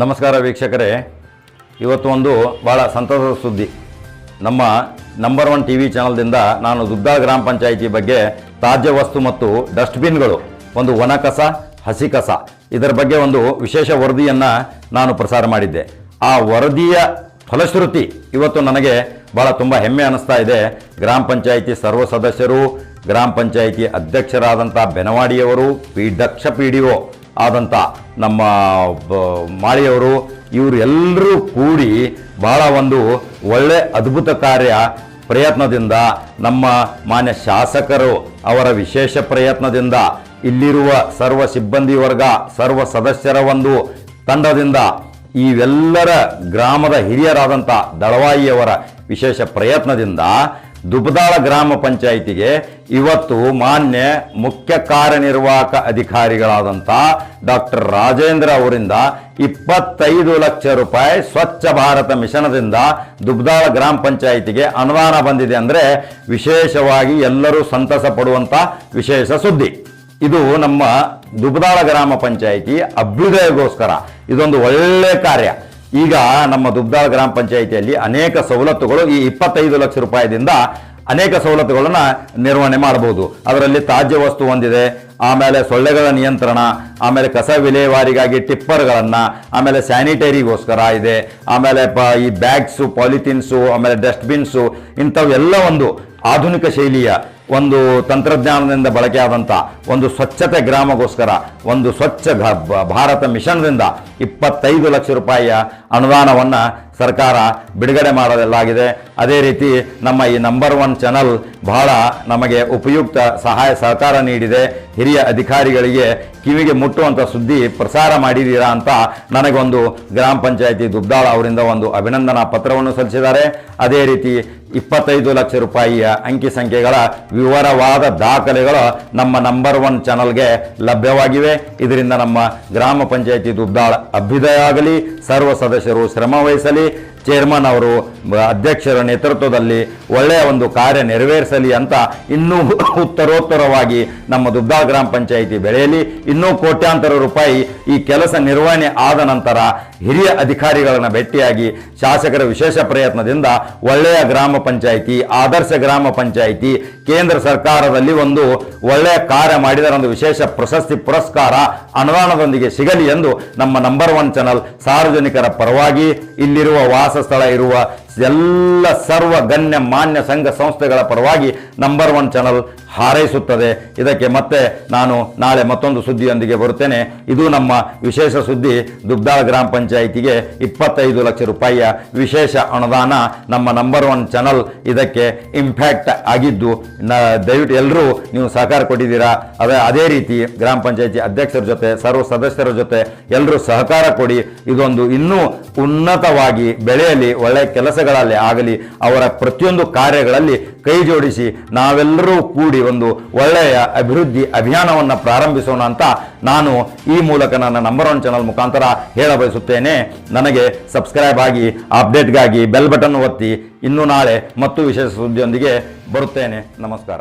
ನಮಸ್ಕಾರ ವೀಕ್ಷಕರೇ. ಇವತ್ತು ಒಂದು ಭಾಳ ಸಂತಸದ ಸುದ್ದಿ. ನಮ್ಮ ನಂಬರ್ ಒನ್ ಟಿ ವಿ ಚಾನಲ್ದಿಂದ ನಾನು ದುಗ್ಗಾ ಗ್ರಾಮ ಪಂಚಾಯಿತಿ ಬಗ್ಗೆ ತಾಜ್ಯ ವಸ್ತು ಮತ್ತು ಡಸ್ಟ್ಬಿನ್ಗಳು, ಒಂದು ಒಣ ಕಸ ಹಸಿ ಕಸ ಇದರ ಬಗ್ಗೆ ಒಂದು ವಿಶೇಷ ವರದಿಯನ್ನು ನಾನು ಪ್ರಸಾರ ಮಾಡಿದ್ದೆ. ಆ ವರದಿಯ ಫಲಶ್ರುತಿ ಇವತ್ತು ನನಗೆ ಭಾಳ ತುಂಬ ಹೆಮ್ಮೆ ಅನ್ನಿಸ್ತಾ ಇದೆ. ಗ್ರಾಮ ಪಂಚಾಯಿತಿ ಸರ್ವ ಸದಸ್ಯರು, ಗ್ರಾಮ ಪಂಚಾಯಿತಿ ಅಧ್ಯಕ್ಷರಾದಂಥ ಬೆನವಾಡಿಯವರು ಪಿ, ದಕ್ಷ ಪಿ ಡಿ ಒ ಆದಂಥ ನಮ್ಮ ಮಾಳಿಯವರು, ಇವರು ಎಲ್ಲರೂ ಕೂಡಿ ಬಹಳ ಒಂದು ಒಳ್ಳೆ ಅದ್ಭುತ ಕಾರ್ಯ ಪ್ರಯತ್ನದಿಂದ ನಮ್ಮ ಮಾನ್ಯ ಶಾಸಕರು ಅವರ ವಿಶೇಷ ಪ್ರಯತ್ನದಿಂದ ಇಲ್ಲಿರುವ ಸರ್ವ ಸಿಬ್ಬಂದಿ ವರ್ಗ, ಸರ್ವ ಸದಸ್ಯರ ಒಂದು ತಂಡದಿಂದ ಇವೆಲ್ಲರ ಗ್ರಾಮದ ಹಿರಿಯರಾದಂಥ ದಳವಾಯಿಯವರ ವಿಶೇಷ ಪ್ರಯತ್ನದಿಂದ ದುಬದಾಳ ಗ್ರಾಮ ಪಂಚಾಯಿತಿಗೆ ಇವತ್ತು ಮಾನ್ಯ ಮುಖ್ಯ ಕಾರ್ಯನಿರ್ವಾಹಕ ಅಧಿಕಾರಿಗಳಾದಂಥ ಡಾಕ್ಟರ್ ರಾಜೇಂದ್ರ ಅವರಿಂದ ಇಪ್ಪತ್ತೈದು ಲಕ್ಷ ರೂಪಾಯಿ ಸ್ವಚ್ಛ ಭಾರತ ಮಿಷನದಿಂದ ದುಬ್ದಾಳ ಗ್ರಾಮ ಪಂಚಾಯಿತಿಗೆ ಅನುದಾನ ಬಂದಿದೆ ಅಂದರೆ ವಿಶೇಷವಾಗಿ ಎಲ್ಲರೂ ಸಂತಸ ಪಡುವಂಥ ವಿಶೇಷ ಸುದ್ದಿ. ಇದು ನಮ್ಮ ದುಬ್ದಾಳ ಗ್ರಾಮ ಪಂಚಾಯಿತಿ ಅಭ್ಯುದಯಗೋಸ್ಕರ ಇದೊಂದು ಒಳ್ಳೆ ಕಾರ್ಯ. ಈಗ ನಮ್ಮ ದುಬ್ದಾಳ ಗ್ರಾಮ ಪಂಚಾಯಿತಿಯಲ್ಲಿ ಅನೇಕ ಸವಲತ್ತುಗಳು ಈ ಇಪ್ಪತ್ತೈದು ಲಕ್ಷ ರೂಪಾಯಿದಿಂದ ಅನೇಕ ಸವಲತ್ತುಗಳನ್ನು ನಿರ್ವಹಣೆ ಮಾಡಬಹುದು. ಅದರಲ್ಲಿ ತಾಜ್ಯ ವಸ್ತು ಹೊಂದಿದೆ ಆಮೇಲೆ ಸೊಳ್ಳೆಗಳ ನಿಯಂತ್ರಣ, ಆಮೇಲೆ ಕಸ ವಿಲೇವಾರಿಗಾಗಿ ಟಿಪ್ಪರ್ಗಳನ್ನು, ಆಮೇಲೆ ಸ್ಯಾನಿಟರಿಗೋಸ್ಕರ ಇದೆ, ಆಮೇಲೆ ಪ ಈ ಬ್ಯಾಗ್ಸು, ಪಾಲಿಥೀನ್ಸು, ಆಮೇಲೆ ಡಸ್ಟ್ಬಿನ್ಸು ಇಂಥವೆಲ್ಲ ಒಂದು ಆಧುನಿಕ ಶೈಲಿಯ ಒಂದು ತಂತ್ರಜ್ಞಾನದಿಂದ ಬಳಕೆಯಾದಂಥ ಒಂದು ಸ್ವಚ್ಛತೆ ಗ್ರಾಮಗೋಸ್ಕರ ಒಂದು ಸ್ವಚ್ಛ ಭಾರತ ಮಿಷನ್ದಿಂದ ಇಪ್ಪತ್ತೈದು ಲಕ್ಷ ರೂಪಾಯಿಯ ಅನುದಾನವನ್ನು ಸರ್ಕಾರ ಬಿಡುಗಡೆ ಮಾಡಲಾಗಿದೆ. ಅದೇ ರೀತಿ ನಮ್ಮ ಈ ನಂಬರ್ ಒನ್ ಚಾನಲ್ ಬಹಳ ನಮಗೆ ಉಪಯುಕ್ತ ಸಹಾಯ ಸಹಕಾರ ನೀಡಿದೆ. ಹಿರಿಯ ಅಧಿಕಾರಿಗಳಿಗೆ ಕಿವಿಗೆ ಮುಟ್ಟುವಂಥ ಸುದ್ದಿ ಪ್ರಸಾರ ಮಾಡಿದ್ದೀರಾ ಅಂತ ನನಗೊಂದು ಗ್ರಾಮ ಪಂಚಾಯಿತಿ ದುಬ್ದಾಳ ಅವರಿಂದ ಒಂದು ಅಭಿನಂದನಾ ಪತ್ರವನ್ನು ಸಲ್ಲಿಸಿದ್ದಾರೆ. ಅದೇ ರೀತಿ ಇಪ್ಪತ್ತೈದು ಲಕ್ಷ ರೂಪಾಯಿಯ ಅಂಕಿ ಸಂಖ್ಯೆಗಳ ವಿವರವಾದ ದಾಖಲೆಗಳು ನಮ್ಮ ನಂಬರ್ ಒನ್ ಚಾನಲ್ಗೆ ಲಭ್ಯವಾಗಿವೆ. ಇದರಿಂದ ನಮ್ಮ ಗ್ರಾಮ ಪಂಚಾಯಿತಿ ದುಬ್ದಾಳ ಅಭ್ಯುದಯ ಆಗಲಿ, ಸರ್ವ ಸದಸ್ಯರು ಶ್ರಮ ವಹಿಸಲಿ. che ಚೇರ್ಮನ್ ಅವರು ಅಧ್ಯಕ್ಷರ ನೇತೃತ್ವದಲ್ಲಿ ಒಳ್ಳೆಯ ಒಂದು ಕಾರ್ಯ ನೆರವೇರಿಸಲಿ ಅಂತ ಇನ್ನೂ ಉತ್ತರೋತ್ತರವಾಗಿ ನಮ್ಮ ದುಬ್ದಾಳ ಗ್ರಾಮ ಪಂಚಾಯಿತಿ ಬೆಳೆಯಲಿ, ಇನ್ನೂ ಕೋಟ್ಯಾಂತರ ರೂಪಾಯಿ ಈ ಕೆಲಸ ನಿರ್ವಹಣೆ ಆದ ನಂತರ ಹಿರಿಯ ಅಧಿಕಾರಿಗಳನ್ನು ಭೇಟಿಯಾಗಿ ಶಾಸಕರ ವಿಶೇಷ ಪ್ರಯತ್ನದಿಂದ ಒಳ್ಳೆಯ ಗ್ರಾಮ ಪಂಚಾಯಿತಿ, ಆದರ್ಶ ಗ್ರಾಮ ಪಂಚಾಯಿತಿ, ಕೇಂದ್ರ ಸರ್ಕಾರದಲ್ಲಿ ಒಂದು ಒಳ್ಳೆಯ ಕಾರ್ಯ ಮಾಡಿದರೆ ಒಂದು ವಿಶೇಷ ಪ್ರಶಸ್ತಿ ಪುರಸ್ಕಾರ ಅನುದಾನದೊಂದಿಗೆ ಸಿಗಲಿ ಎಂದು ನಮ್ಮ ನಂಬರ್ ಒನ್ ಚಾನಲ್ ಸಾರ್ವಜನಿಕರ ಪರವಾಗಿ ಇಲ್ಲಿರುವ ವಾಸಸ್ಥಳ ಇರುವ ಎಲ್ಲ ಸರ್ವ ಗಣ್ಯ ಮಾನ್ಯ ಸಂಘ ಸಂಸ್ಥೆಗಳ ಪರವಾಗಿ ನಂಬರ್ ಒನ್ ಚಾನಲ್ ಹಾರೈಸುತ್ತದೆ. ಇದಕ್ಕೆ ಮತ್ತೆ ನಾನು ನಾಳೆ ಮತ್ತೊಂದು ಸುದ್ದಿಯೊಂದಿಗೆ ಬರುತ್ತೇನೆ. ಇದು ನಮ್ಮ ವಿಶೇಷ ಸುದ್ದಿ. ದುಬ್ದಾಳ ಗ್ರಾಮ ಪಂಚಾಯಿತಿಗೆ ಇಪ್ಪತ್ತೈದು ಲಕ್ಷ ರೂಪಾಯಿಯ ವಿಶೇಷ ಅನುದಾನ ನಮ್ಮ ನಂಬರ್ ಒನ್ ಚಾನಲ್ ಇದಕ್ಕೆ ಇಂಪ್ಯಾಕ್ಟ್ ಆಗಿದ್ದು, ನ, ದಯವಿಟ್ಟು ಎಲ್ಲರೂ ನೀವು ಸಹಕಾರ ಕೊಟ್ಟಿದ್ದೀರಾ? ಅದೇ ಅದೇ ರೀತಿ ಗ್ರಾಮ ಪಂಚಾಯಿತಿ ಅಧ್ಯಕ್ಷರ ಜೊತೆ, ಸರ್ವ ಸದಸ್ಯರ ಜೊತೆ ಎಲ್ಲರೂ ಸಹಕಾರ ಕೊಡಿ. ಇದೊಂದು ಇನ್ನೂ ಉನ್ನತವಾಗಿ ಬೆಳೆಯಲಿ ಒಳ್ಳೆಯ ಕೆಲಸಗಳಲ್ಲಿ ಆಗಲಿ, ಅವರ ಪ್ರತಿಯೊಂದು ಕಾರ್ಯಗಳಲ್ಲಿ ಕೈ ಜೋಡಿಸಿ ನಾವೆಲ್ಲರೂ ಕೂಡಿ ಒಂದು ಒಳ್ಳೆಯ ಅಭಿವೃದ್ಧಿ ಅಭಿಯಾನವನ್ನು ಪ್ರಾರಂಭಿಸೋಣ ಅಂತ ನಾನು ಈ ಮೂಲಕ ನನ್ನ ನಂಬರ್ ಒನ್ ಚಾನಲ್ ಮುಖಾಂತರ ಹೇಳ ಬಯಸುತ್ತೇನೆ. ನನಗೆ ಸಬ್ಸ್ಕ್ರೈಬ್ ಆಗಿ ಅಪ್ಡೇಟ್ಗಾಗಿ ಬೆಲ್ ಬಟನ್ ಒತ್ತಿ, ಇನ್ನು ನಾಳೆ ಮತ್ತು ವಿಶೇಷ ಸುದ್ದಿಯೊಂದಿಗೆ ಬರುತ್ತೇನೆ. ನಮಸ್ಕಾರ.